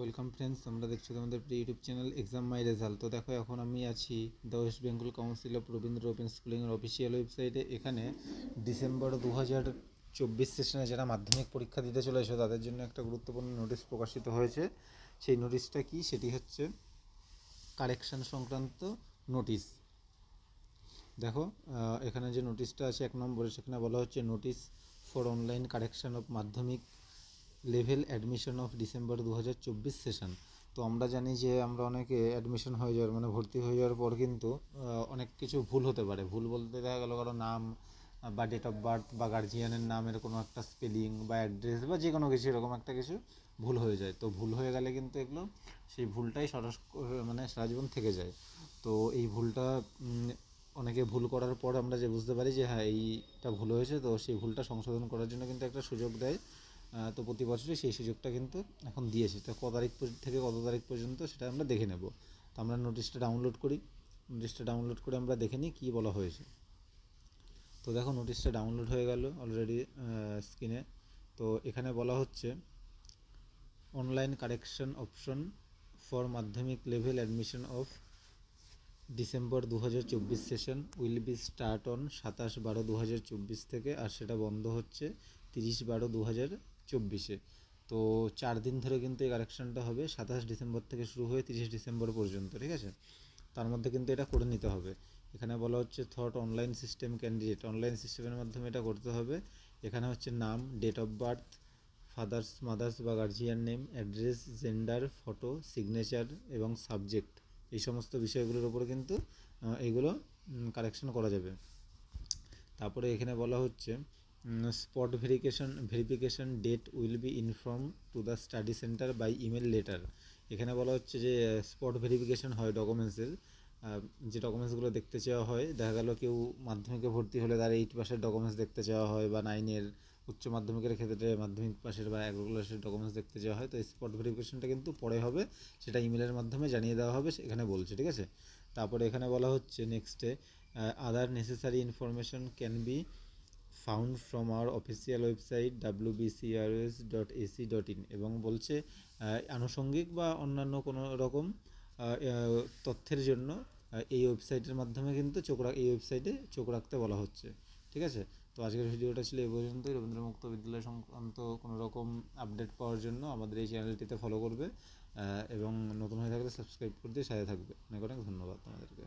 Welcome friends, তোমরা দেখছ তোমাদের YouTube channel exam my result তো দেখো, এখন আমি আছি the West Bengal council of Rabindra open স্কুলিংয়ের official ওয়েবসাইটে এখানে ডিসেম্বর দু হাজার চব্বিশ সেশনে যারা মাধ্যমিক পরীক্ষা দিতে চলেছে, তাদের জন্য একটা গুরুত্বপূর্ণ নোটিশ প্রকাশিত হয়েছে। সেই নোটিশটা কি? সেটি হচ্ছে কারেকশন সংক্রান্ত নোটিশ দেখো এখানে যে নোটিশটা আছে এক নম্বরে, সেখানে বলা হচ্ছে notice for online correction of Madhyamik level admission of December দু হাজার চব্বিশ সেশন তো আমরা জানি যে আমরা অনেকে অ্যাডমিশন হয়ে যাওয়ার মানে ভর্তি হয়ে যাওয়ার পর কিন্তু অনেক কিছু ভুল হতে পারে। ভুল বলতে দেখা গেলো কারও নাম বা ডেট অফ বার্থ বা গার্জিয়ানের নামের কোনো একটা স্পেলিং বা অ্যাড্রেস বা যে কোনো কিছু, এরকম একটা কিছু ভুল হয়ে যায়। তো ভুল হয়ে গেলে কিন্তু এগুলো, সেই ভুলটাই সরাস মানে সারা জীবন থেকে যায়। তো এই ভুলটা অনেকে ভুল করার পর আমরা যে বুঝতে পারি যে হ্যাঁ এইটা ভুল হয়েছে, তো সেই ভুলটা সংশোধন করার জন্য কিন্তু একটা সুযোগ দেয়। তো প্রতি বছরই সেই সুযোগটা কিন্তু এখন দিয়েছে। তো ক তারিখ থেকে কত তারিখ পর্যন্ত সেটা আমরা দেখে নেব। তো আমরা নোটিশটা ডাউনলোড করি। নোটিশটা ডাউনলোড করে আমরা দেখে নিই কী বলা হয়েছে। তো দেখো নোটিশটা ডাউনলোড হয়ে গেল অলরেডি স্ক্রিনে তো এখানে বলা হচ্ছে online correction option for Madhyamik level admission of December দু হাজার চব্বিশ session will be start on সাতাশ বারো দু থেকে, আর সেটা বন্ধ হচ্ছে তিরিশ বারো দু চব্বিশে। তো চার দিন ধরে কিন্তু এই কারেকশনটা হবে। সাতাশ ডিসেম্বর থেকে শুরু হয়ে তিরিশ ডিসেম্বর পর্যন্ত, ঠিক আছে? তার মধ্যে কিন্তু এটা করে নিতে হবে। এখানে বলা হচ্ছে thought online system candidate online সিস্টেমের মাধ্যমে এটা করতে হবে। এখানে হচ্ছে নাম date of birth father's mother's বা guardian name address gender photo signature এবং সাবজেক্ট এই সমস্ত বিষয়গুলোর উপরে কিন্তু এগুলো কারেকশন করা যাবে। তারপরে এখানে বলা হচ্ছে spot verification verification date will be inform to the study centre by email letter এখানে বলা হচ্ছে যে স্পট ভেরিফিকেশন হয় ডকুমেন্টসের যে ডকুমেন্টসগুলো দেখতে চাওয়া হয়, দেখা গেল কেউ মাধ্যমিকে ভর্তি হলে তার এইট পাসের ডকুমেন্টস দেখতে চাওয়া হয় বা নাইনের উচ্চ মাধ্যমিকের ক্ষেত্রে মাধ্যমিক পাশের বা এগারো ক্লাসের ডকুমেন্টস দেখতে চাওয়া হয়। তো স্পট ভেরিফিকেশনটা কিন্তু পরে হবে, সেটা ইমেলের মাধ্যমে জানিয়ে দেওয়া হবে এখানে বলছে, ঠিক আছে? তারপরে এখানে বলা হচ্ছে নেক্সটে other necessary information can be found from our official website BCRS dot AC dot in এবং বলছে আনুষঙ্গিক বা অন্যান্য কোনো রকম তথ্যের জন্য এই ওয়েবসাইটের মাধ্যমে কিন্তু চোখ এই ওয়েবসাইটে চোখ রাখতে বলা হচ্ছে। ঠিক আছে? তো আজকের ভিডিওটা ছিল এই পর্যন্তই রবীন্দ্র মুক্ত বিদ্যালয় সংক্রান্ত কোনো রকম আপডেট পাওয়ার জন্য আমাদের এই চ্যানেলটিতে ফলো করবে এবং নতুন হয়ে থাকলে সাবস্ক্রাইব করে দিয়ে সাথে থাকবে। অনেক অনেক ধন্যবাদ তোমাদেরকে।